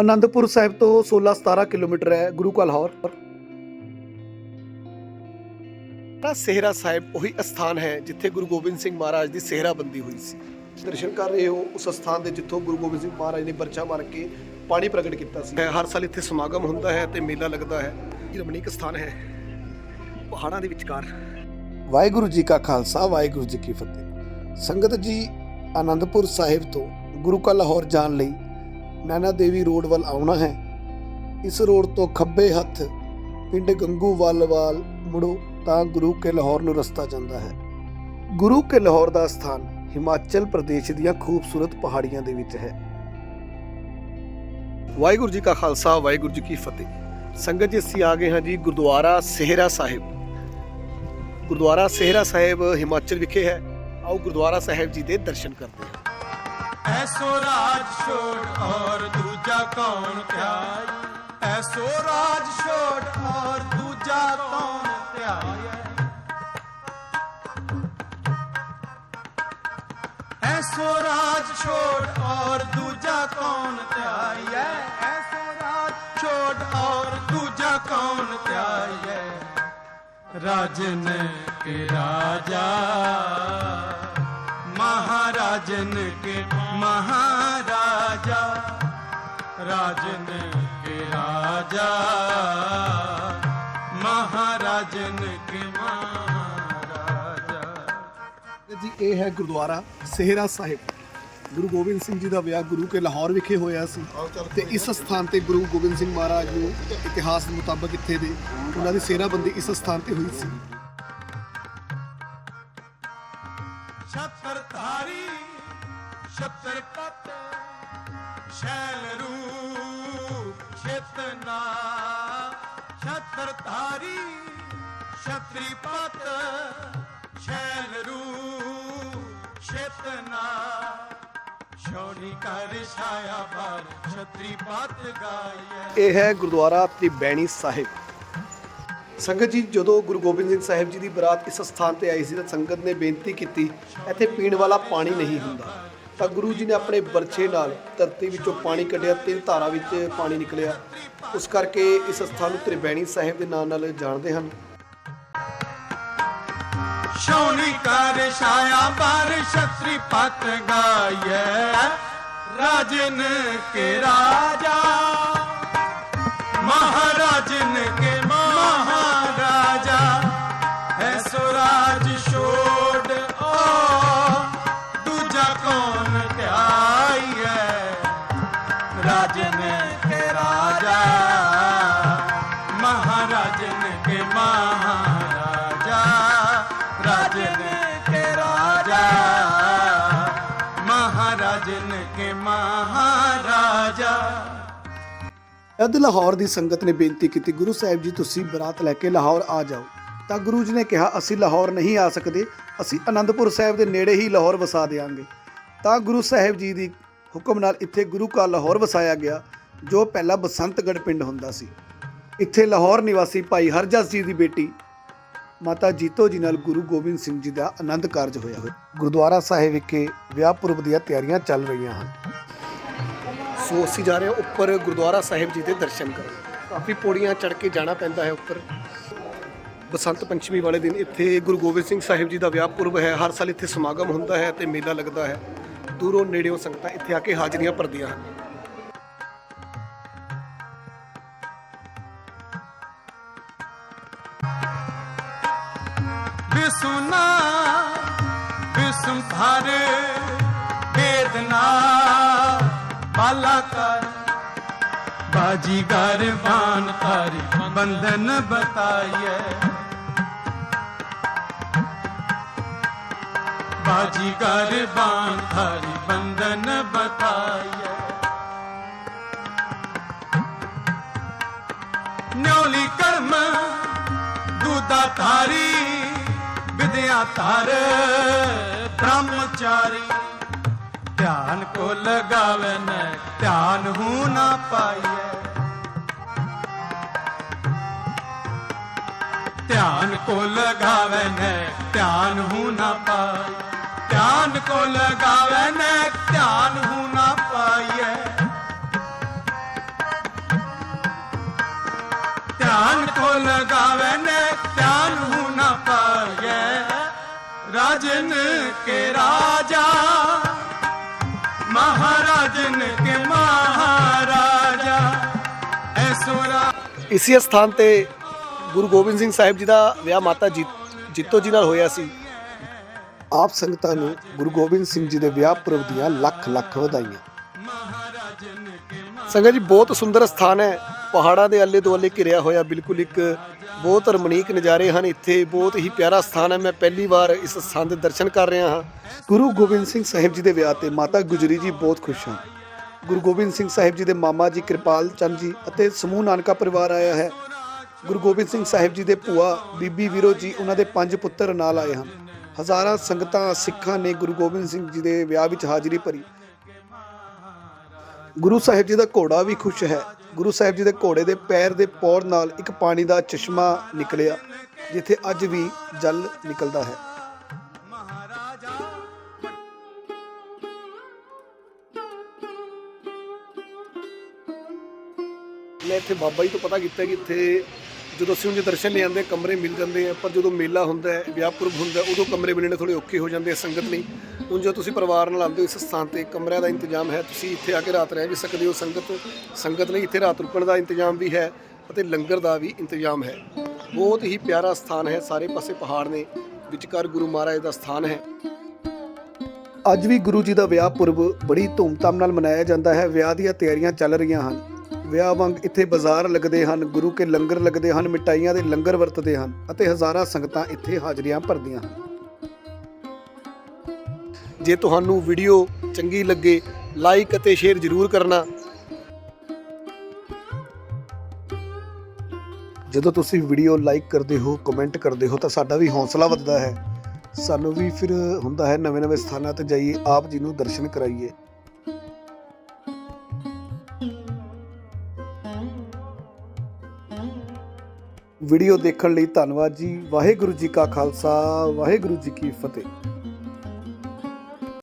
ਅਨੰਦਪੁਰ ਸਾਹਿਬ ਤੋਂ 16-17 ਕਿਲੋਮੀਟਰ ਹੈ ਗੁਰੂ ਕਾ ਲਾਹੌਰ। ਤਾਂ ਸੇਹਰਾ ਸਾਹਿਬ ਉਹੀ ਅਸਥਾਨ ਹੈ ਜਿੱਥੇ ਗੁਰੂ ਗੋਬਿੰਦ ਸਿੰਘ ਮਹਾਰਾਜ ਦੀ ਸੇਹਰਾ ਹੋਈ ਸੀ। ਦਰਸ਼ਨ ਕਰ ਰਹੇ ਹੋ ਉਸ ਅਸਥਾਨ ਦੇ ਜਿੱਥੋਂ ਗੁਰੂ ਗੋਬਿੰਦ ਸਿੰਘ ਮਹਾਰਾਜ ਨੇ ਪਰਚਾ ਮਾਰ ਕੇ ਪਾਣੀ ਪ੍ਰਗਟ ਕੀਤਾ ਸੀ। ਹਰ ਸਾਲ ਇੱਥੇ ਸਮਾਗਮ ਹੁੰਦਾ ਹੈ ਤੇ ਮੇਲਾ ਲੱਗਦਾ ਹੈ। ਰਮਣੀਕ ਸਥਾਨ ਹੈ। ਪਹਾੜਾਂ ਦੇ ਵਿਚਕਾਰ। ਵਾਹਿਗੁਰੂ ਜੀ ਕਾ ਖਾਲਸਾ, ਵਾਹਿਗੁਰੂ ਜੀ ਕੀ ਫਤਿਹ। ਸੰਗਤ ਜੀ ਆਨੰਦਪੁਰ ਸਾਹਿਬ ਤੋਂ ਗੁਰੂ ਕਾ ਲਾਹੌਰ ਜਾਣ ਲਈ ਨੈਣਾ ਦੇਵੀ ਰੋਡ ਵੱਲ ਆਉਣਾ ਹੈ। ਇਸ ਰੋਡ ਤੋਂ ਖੱਬੇ ਹੱਥ ਪਿੰਡ ਗੰਗੂ ਵੱਲ ਮੁੜੋ ਤਾਂ ਗੁਰੂ ਕੇ ਲਾਹੌਰ ਨੂੰ ਰਸਤਾ ਜਾਂਦਾ ਹੈ। ਗੁਰੂ ਕੇ ਲਾਹੌਰ ਦਾ ਸਥਾਨ ਹਿਮਾਚਲ ਪ੍ਰਦੇਸ਼ ਦੀਆਂ ਖੂਬਸੂਰਤ ਪਹਾੜੀਆਂ ਦੇ ਵਿੱਚ ਹੈ। ਵਾਹਿਗੁਰੂ ਜੀ ਕਾ ਖਾਲਸਾ, ਵਾਹਿਗੁਰੂ ਜੀ ਕੀ ਫਤਿਹ। ਸੰਗਤ ਜੀ, ਅਸੀਂ ਆ ਗਏ ਹਾਂ ਜੀ ਗੁਰਦੁਆਰਾ ਸੇਹਰਾ ਸਾਹਿਬ। ਗੁਰਦੁਆਰਾ ਸੇਹਰਾ ਸਾਹਿਬ ਹਿਮਾਚਲ ਵਿਖੇ ਹੈ। ਆਓ ਗੁਰਦੁਆਰਾ ਸਾਹਿਬ ਜੀ ਦੇ ਦਰਸ਼ਨ ਕਰਦੇ ਹਾਂ। ਐਸੋ ਰਾਜ ਛੋੜ ਔਰ ਦੂਜਾ ਕੌਣ ਧਿਆਈ ਐਸੋ ਰਾਜ ਛੋੜ ਔਰ ਦੂਜਾ ਕੌਣ ਧਿਆਈ ਐਸੋ ਰਾਜ ਛੋੜ ਔਰ ਦੂਜਾ ਕੌਣ ਧਿਆਈ ਐਸੋ ਰਾਜ ਛੋੜ ਔਰ ਦੂਜਾ ਕੌਣ ਧਿਆਈ ਰਾਜਨ ਕੇ ਰਾਜਾ महाराजन के महाराजा राजन के राजा महाराजन के महाराजा ਜੀ ਇਹ ਹੈ ਗੁਰਦੁਆਰਾ ਸੇਹਰਾ ਸਾਹਿਬ ਗੁਰੂ ਗੋਬਿੰਦ ਸਿੰਘ ਜੀ ਦਾ ਵਿਆਹ ਗੁਰੂ ਕੇ ਲਾਹੌਰ ਵਿਖੇ ਹੋਇਆ ਸੀ ਤੇ ਇਸ ਸਥਾਨ ਤੇ ਗੁਰੂ ਗੋਬਿੰਦ ਸਿੰਘ ਮਹਾਰਾਜ ਨੂੰ ਇਤਿਹਾਸ ਦੇ ਮੁਤਾਬਕ ਇੱਥੇ ਦੇ ਉਹਨਾਂ ਦੀ ਸੇਰਾਬੰਦੀ ਇਸ ਸਥਾਨ ਤੇ ਹੋਈ ਸੀ ਛਤਰ ਥਾਰੀ ਛਤਰ ਛਤਰਪਤ ਸ਼ੈਲ ਰੂਪ ਚੇਤਨਾ ਛਤਰਧਾਰੀ ਛਤਰੀਪਤ ਸ਼ੈਲ ਰੂਪ ਚੇਤਨਾ ਸ਼ੌਰੀ ਕਰ ਛਾਇਆ ਪਰ ਛਤਰੀਪਤ ਗਾਇਐ ਇਹ ਹੈ ਗੁਰਦੁਆਰਾ ਤ੍ਰਿਬੈਣੀ ਸਾਹਿਬ। ਸੰਗਤ ਜੀ, ਜਦੋਂ ਗੁਰੂ ਗੋਬਿੰਦ ਸਿੰਘ ਸਾਹਿਬ ਜੀ ਦੀ ਬਰਾਤ ਇਸ ਸਥਾਨ ਤੇ ਆਈ ਸੀ ਤਾਂ ਸੰਗਤ ਨੇ ਬੇਨਤੀ ਕੀਤੀ, ਇੱਥੇ ਪੀਣ ਵਾਲਾ ਪਾਣੀ ਨਹੀਂ ਹੁੰਦਾ। ਤਾਂ ਗੁਰੂ ਜੀ ਨੇ ਆਪਣੇ ਬਰਛੇ ਨਾਲ ਧਰਤੀ ਵਿੱਚੋਂ ਪਾਣੀ ਕੱਢਿਆ, ਤਿੰਨ ਧਾਰਾ ਵਿੱਚ ਪਾਣੀ ਨਿਕਲਿਆ। ਉਸ ਕਰਕੇ ਇਸ ਸਥਾਨ ਨੂੰ ਤ੍ਰਿਬੈਣੀ ਸਾਹਿਬ ਦੇ ਨਾਂ ਨਾਲ ਜਾਣਦੇ ਹਨ। ਸ਼ੌਨੀ ਕਰ ਛਾਇਆ ਪਰ ਛਤਰੀ ਪਤ ਗਾਇਐ ਰਾਜਨ ਕੇ ਰਾਜਾ ਮਹਾਰਾਜਨ ਕੇ ਜਦ ਲਾਹੌਰ ਦੀ ਸੰਗਤ ਨੇ ਬੇਨਤੀ ਕੀਤੀ, ਗੁਰੂ ਸਾਹਿਬ ਜੀ ਤੁਸੀਂ ਬਰਾਤ ਲੈ ਕੇ ਲਾਹੌਰ ਆ ਜਾਓ। ਤਾਂ ਗੁਰੂ ਜੀ ਨੇ ਕਿਹਾ, ਅਸੀਂ ਲਾਹੌਰ ਨਹੀਂ ਆ ਸਕਦੇ, ਅਸੀਂ ਅਨੰਦਪੁਰ ਸਾਹਿਬ ਦੇ ਨੇੜੇ ਹੀ ਲਾਹੌਰ ਵਸਾ ਦੇਵਾਂਗੇ ਤਾਂ ਗੁਰੂ ਸਾਹਿਬ ਜੀ ਦੀ ਹੁਕਮ ਨਾਲ ਇੱਥੇ ਗੁਰੂ ਕਾ ਲਾਹੌਰ ਵਸਾਇਆ ਗਿਆ, ਜੋ ਪਹਿਲਾਂ ਬਸੰਤਗੜ੍ਹ ਪਿੰਡ ਹੁੰਦਾ ਸੀ। ਇੱਥੇ ਲਾਹੌਰ ਨਿਵਾਸੀ ਭਾਈ ਹਰਜਸ ਜੀ ਦੀ ਬੇਟੀ ਮਾਤਾ ਜੀਤੋ ਜੀ ਨਾਲ ਗੁਰੂ ਗੋਬਿੰਦ ਸਿੰਘ ਜੀ ਦਾ ਆਨੰਦ ਕਾਰਜ ਹੋਇਆ ਹੋਇਆ। ਗੁਰਦੁਆਰਾ ਸਾਹਿਬ ਵਿਖੇ ਵਿਆਹ ਪੁਰਬ ਦੀਆਂ ਤਿਆਰੀਆਂ ਚੱਲ ਰਹੀਆਂ ਹਨ। ਸੋ ਅਸੀਂ ਜਾ ਰਹੇ ਹਾਂ ਉੱਪਰ ਗੁਰਦੁਆਰਾ ਸਾਹਿਬ ਜੀ ਦੇ ਦਰਸ਼ਨ ਕਰਨ ਕਾਫੀ ਪੌੜੀਆਂ ਚੜ੍ਹ ਕੇ ਜਾਣਾ ਪੈਂਦਾ ਹੈ ਉੱਪਰ ਬਸੰਤ ਪੰਚਮੀ ਵਾਲੇ ਦਿਨ ਇੱਥੇ ਗੁਰੂ ਗੋਬਿੰਦ ਸਿੰਘ ਸਾਹਿਬ ਜੀ ਦਾ ਵਿਆਹ ਪੁਰਬ ਹੈ ਹਰ ਸਾਲ ਇੱਥੇ ਸਮਾਗਮ ਹੁੰਦਾ ਹੈ ਤੇ ਮੇਲਾ ਲੱਗਦਾ ਹੈ ਦੂਰੋਂ ਨੇੜਿਓਂ ਸੰਗਤਾਂ ਇੱਥੇ ਆ ਕੇ ਹਾਜ਼ਰੀਆਂ ਭਰਦੀਆਂ ਹਨ ਵਿਸੁਨਾ ਬਾਲਾ ਕਰ ਬਾਜੀ ਗਰ ਬਾਨ ਕਰ ਬੰਧਨ ਬਤਾਈਐ ਬਾਜੀ ਗਰ ਬਾਨ ਕਰ ਬੰਧਨ ਬਤਾਈਐ ਨਿਉਲੀ ਕਰਮ, ਦੁਦਾ ਧਾਰੀ, ਵਿਦਿਆ ਧਰ, ਬ੍ਰਹਮਚਾਰੀ। ਧਿਆਨ ਕੋ ਲਗਾਵੇ ਨਾ ਧਿਆਨ ਹੂ ਨਾ ਪਾਈਐ। ਧਿਆਨ ਕੋ ਲਗਾਵੇ ਨਾ ਧਿਆਨ ਹੂ ਨਾ ਪਾਈ ਧਿਆਨ ਕੋ ਲਗਾਵੇ ਨਾ ਧਿਆਨ ਹੂ ਨਾ ਪਾਈਐ। ਧਿਆਨ ਕੋ ਲਗਾਵੇ ਨਾ ਧਿਆਨ ਹੂ ਨਾ ਪਾਈਐ। ਰਾਜਨ ਕੇ ਰਾਜਾ महाराजन के महाराजा ऐसोरा ਇਸੇ ਸਥਾਨ ਤੇ ਗੁਰੂ ਗੋਬਿੰਦ ਸਿੰਘ ਸਾਹਿਬ ਜੀ ਦਾ ਵਿਆਹ ਮਾਤਾ ਜੀ ਜਿੱਤੋ ਜੀ ਨਾਲ ਹੋਇਆ ਸੀ ਆਪ ਸੰਗਤਾਂ ਨੂੰ ਗੁਰੂ ਗੋਬਿੰਦ ਸਿੰਘ ਜੀ ਦੇ ਵਿਆਹ ਪੁਰਬ ਦੀਆਂ ਲੱਖ ਲੱਖ ਵਧਾਈਆਂ ਸੰਗਤ ਜੀ ਬਹੁਤ ਸੁੰਦਰ ਸਥਾਨ ਹੈ ਪਹਾੜਾਂ ਦੇ ਅੱਲੇ ਦੁਆਲੇ ਘਿਰਿਆ ਹੋਇਆ ਬਿਲਕੁਲ ਇੱਕ ਬਹੁਤ ਰਮਣੀਕ ਨਜ਼ਾਰੇ ਹਨ। ਇੱਥੇ ਬਹੁਤ ਹੀ ਪਿਆਰਾ ਸਥਾਨ ਹੈ। ਮੈਂ ਪਹਿਲੀ ਵਾਰ ਇਸ ਸਥਾਨ ਦੇ ਦਰਸ਼ਨ ਕਰ ਰਿਹਾ ਹਾਂ। ਗੁਰੂ ਗੋਬਿੰਦ ਸਿੰਘ ਸਾਹਿਬ ਜੀ ਦੇ ਵਿਆਹ ਤੇ ਮਾਤਾ ਗੁਜਰੀ ਜੀ ਬਹੁਤ ਖੁਸ਼ ਹਨ। ਗੁਰੂ ਗੋਬਿੰਦ ਸਿੰਘ ਸਾਹਿਬ ਜੀ ਦੇ ਮਾਮਾ ਜੀ ਕਿਰਪਾਲ ਚੰਦ ਜੀ ਅਤੇ ਸਮੂਹ ਨਾਨਕਾ ਪਰਿਵਾਰ ਆਇਆ ਹੈ। ਗੁਰੂ ਗੋਬਿੰਦ ਸਿੰਘ ਸਾਹਿਬ ਜੀ ਦੇ ਭੂਆ ਬੀਬੀ ਵੀਰੋ ਜੀ ਉਹਨਾਂ ਦੇ ਪੰਜ ਪੁੱਤਰ ਨਾਲ ਆਏ ਹਨ। ਹਜ਼ਾਰਾਂ ਸੰਗਤਾਂ, ਸਿੱਖਾਂ ਨੇ ਗੁਰੂ ਗੋਬਿੰਦ ਸਿੰਘ ਜੀ ਦੇ ਵਿਆਹ ਵਿੱਚ ਹਾਜ਼ਰੀ ਭਰੀ। ਗੁਰੂ ਸਾਹਿਬ ਜੀ ਦਾ ਘੋੜਾ ਵੀ ਖੁਸ਼ ਹੈ। ਗੁਰੂ ਸਾਹਿਬ ਜੀ ਦੇ ਘੋੜੇ ਦੇ ਪੈਰ ਦੇ ਪੌੜ ਨਾਲ ਇੱਕ ਪਾਣੀ ਦਾ ਚਸ਼ਮਾ ਨਿਕਲਿਆ, ਜਿੱਥੇ ਅੱਜ ਵੀ ਜਲ ਨਿਕਲਦਾ ਹੈ। ਮੈਂ ਇੱਥੇ ਬਾਬਾ ਜੀ ਤੋਂ ਪਤਾ ਕੀਤਾ ਕਿ ਇੱਥੇ ਜਦੋਂ ਅਸੀਂ ਉਹਦੇ ਦਰਸ਼ਨ ਲੈ ਆਉਂਦੇ, ਕਮਰੇ ਮਿਲ ਜਾਂਦੇ ਆ, ਪਰ ਜਦੋਂ ਮੇਲਾ ਹੁੰਦਾ ਹੈ, ਵਿਆਹ ਪੁਰਬ ਹੁੰਦਾ, ਉਦੋਂ ਕਮਰੇ ਮਿਲਣੇ ਥੋੜੇ ਔਖੇ ਹੋ ਜਾਂਦੇ ਆ, ਸੰਗਤ ਲਈ ਹੁਣ ਜੋ ਤੁਸੀਂ ਪਰਿਵਾਰ ਨਾਲ ਆਉਂਦੇ ਹੋ, ਇਸ ਸਥਾਨ ਤੇ ਕਮਰਿਆਂ ਦਾ ਇੰਤਜ਼ਾਮ ਹੈ, ਤੁਸੀਂ ਇੱਥੇ ਆ ਕੇ ਰਾਤ ਰਹਿ ਵੀ ਸਕਦੇ ਹੋ। ਸੰਗਤ ਸੰਗਤ ਲਈ ਇੱਥੇ ਰਾਤ ਰੁਕਣ ਦਾ ਇੰਤਜ਼ਾਮ ਵੀ ਹੈ ਅਤੇ ਲੰਗਰ ਦਾ ਵੀ ਇੰਤਜ਼ਾਮ ਹੈ। ਬਹੁਤ ਹੀ ਪਿਆਰਾ ਸਥਾਨ ਹੈ, ਸਾਰੇ ਪਾਸੇ ਪਹਾੜ ਨੇ, ਵਿਚਕਾਰ ਗੁਰੂ ਮਹਾਰਾਜ ਦਾ ਸਥਾਨ ਹੈ। ਅੱਜ ਵੀ ਗੁਰੂ ਜੀ ਦਾ ਵਿਆਹ ਪੁਰਬ ਬੜੀ ਧੂਮਧਾਮ ਨਾਲ ਮਨਾਇਆ ਜਾਂਦਾ ਹੈ। ਵਿਆਹ ਦੀਆਂ ਤਿਆਰੀਆਂ ਚੱਲ ਰਹੀਆਂ ਹਨ। ਵਿਆਹ ਵਾਂਗ ਇੱਥੇ ਬਾਜ਼ਾਰ ਲੱਗਦੇ ਹਨ, ਗੁਰੂ ਕੇ ਲੰਗਰ ਲੱਗਦੇ ਹਨ, ਮਿਠਾਈਆਂ ਦੇ ਲੰਗਰ ਵਰਤਦੇ ਹਨ ਅਤੇ ਹਜ਼ਾਰਾਂ ਸੰਗਤਾਂ ਇੱਥੇ ਹਾਜ਼ਰੀਆਂ ਭਰਦੀਆਂ ਹਨ। ਜੇ ਤੁਹਾਨੂੰ ਵੀਡੀਓ ਚੰਗੀ ਲੱਗੇ ਲਾਈਕ ਅਤੇ ਸ਼ੇਅਰ ਜ਼ਰੂਰ ਕਰਨਾ। ਜਦੋਂ ਤੁਸੀਂ ਵੀਡੀਓ ਲਾਈਕ ਕਰਦੇ ਹੋ ਕਮੈਂਟ ਕਰਦੇ ਹੋ, ਤਾਂ ਸਾਡਾ ਵੀ ਹੌਸਲਾ ਵੱਧਦਾ ਹੈ। ਸਾਨੂੰ ਵੀ ਫਿਰ ਹੁੰਦਾ ਹੈ ਨਵੇਂ-ਨਵੇਂ ਸਥਾਨਾਂ ਤੇ ਜਾਈਏ, ਆਪ ਜੀ ਨੂੰ ਦਰਸ਼ਨ ਕਰਾਈਏ। ਵੀਡੀਓ ਦੇਖਣ ਲਈ ਧੰਨਵਾਦ ਜੀ। ਵਾਹਿਗੁਰੂ ਜੀ ਕਾ ਖਾਲਸਾ, ਵਾਹਿਗੁਰੂ ਜੀ ਕੀ ਫਤਿਹ।